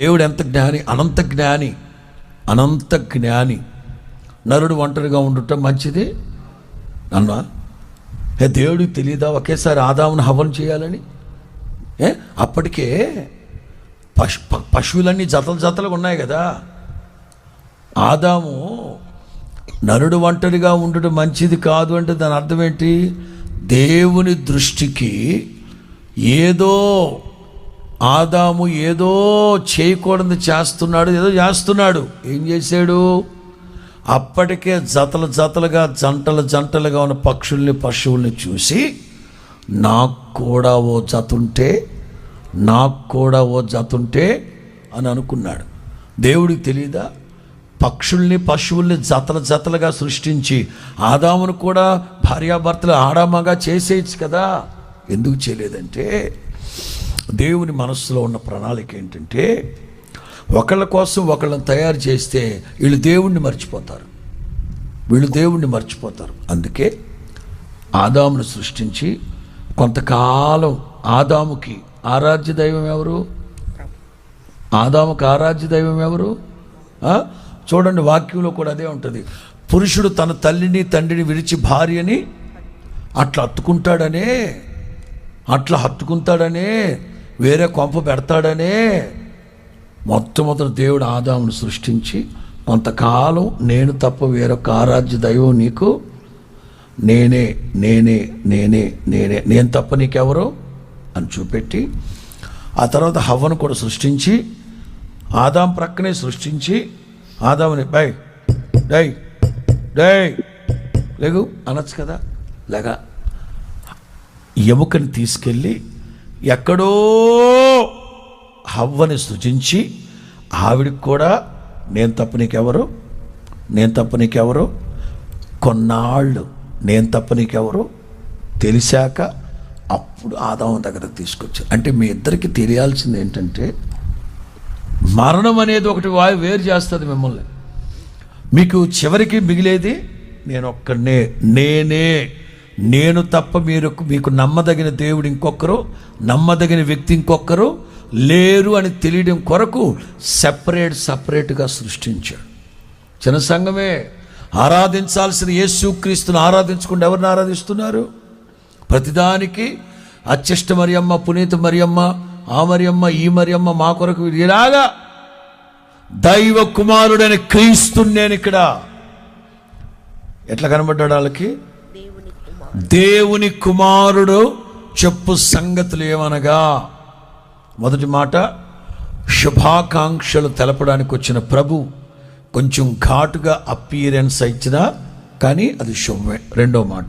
దేవుడు ఎంత జ్ఞాని అనంత జ్ఞాని అనంత జ్ఞాని. నరుడు ఒంటరిగా ఉండటం మంచిది? అన్నా ఏ దేవుడికి తెలియదా ఒకేసారి ఆదామును హవనం చేయాలని? ఏ? అప్పటికే పశు పశువులన్నీ జతలు జతలుగా ఉన్నాయి కదా. ఆదాము నరుడు ఒంటరిగా ఉండడం మంచిది కాదు అంటే దాని అర్థం ఏంటి? దేవుని దృష్టికి ఏదో ఆదాము ఏదో చేయకూడదు చేస్తున్నాడు ఏదో చేస్తున్నాడు. ఏం చేశాడు? అప్పటికే జతల జతలుగా జంటలు జంటలుగా ఉన్న పక్షుల్ని పశువుల్ని చూసి నాకు కూడా ఓ జత ఉంటే నాకు కూడా ఓ జత ఉంటే అని అనుకున్నాడు. దేవుడికి తెలియదా పక్షుల్ని పశువుల్ని జతల జతలుగా సృష్టించి ఆదామును కూడా భార్యాభర్తలు ఆడామగా చేసేయచ్చు కదా? ఎందుకు చేయలేదంటే దేవుని మనస్సులో ఉన్న ప్రణాళిక ఏంటంటే ఒకళ్ళ కోసం ఒకళ్ళని తయారు చేస్తే వీళ్ళు దేవుణ్ణి మర్చిపోతారు. వీళ్ళు దేవుణ్ణి మర్చిపోతారు. అందుకే ఆదామును సృష్టించి కొంతకాలం ఆదాముకి ఆరాధ్య దైవం ఎవరు? ఆదాముకి ఆరాధ్య దైవం ఎవరు? చూడండి వాక్యంలో కూడా అదే ఉంటుంది. పురుషుడు తన తల్లిని తండ్రిని విడిచి భార్యని అట్లా హత్తుకుంటాడనే అట్లా హత్తుకుంటాడనే వేరే కొంప పెడతాడనే మొట్టమొదటి దేవుడు ఆదామును సృష్టించి కొంతకాలం నేను తప్ప వేరొక ఆరాధ్య దైవం నీకు నేనే నేనే నేనే నేనే నేను తప్ప నీకెవరు అని చూపెట్టి ఆ తర్వాత హవ్వను కూడా సృష్టించి ఆదాం ప్రక్కనే సృష్టించి ఆదాముని బై డై డై లేగు అనొచ్చు కదా. లేక ఎముకని తీసుకెళ్ళి ఎక్కడో హవ్వని సృజించి ఆవిడికి కూడా నేను తప్ప నీకెవరు నేను తప్ప నీకెవరు కొన్నాళ్ళు నేను తప్ప నీకెవరు తెలిసాక అప్పుడు ఆదాము దగ్గర తీసుకొచ్చారు అంటే మీ ఇద్దరికి తెలియాల్సింది ఏంటంటే మరణం అనేది ఒకటి వాయు వేరు చేస్తుంది మిమ్మల్ని. మీకు చివరికి మిగిలేది నేను ఒక్కడనే నేనే. నేను తప్ప మీరు మీకు నమ్మదగిన దేవుడు ఇంకొకరు నమ్మదగిన వ్యక్తి ఇంకొకరు లేరు అని తెలియడం కొరకు సెపరేట్ సపరేట్గా సృష్టించాడు. చిన్న సంఘమే ఆరాధించాల్సిన యేసుక్రీస్తుని ఆరాధించకుండా ఎవరిని ఆరాధిస్తున్నారు? ప్రతిదానికి అత్యష్ట మరియమ్మ పునీత మరియమ్మ ఆ మరియమ్మ ఈ మరియమ్మ మా కొరకు ఇలాగా దైవ కుమారుడైన క్రీస్తు నేను ఇక్కడ ఎట్లా కనబడ్డాడు వాళ్ళకి? దేవుని కుమారుడు చెప్పు సంగతులు ఏమనగా? మొదటి మాట శుభాకాంక్షలు తెలపడానికి వచ్చిన ప్రభు కొంచెం ఘాటుగా అపీరెన్స్ ఇచ్చినా కానీ అది శుభమే. రెండో మాట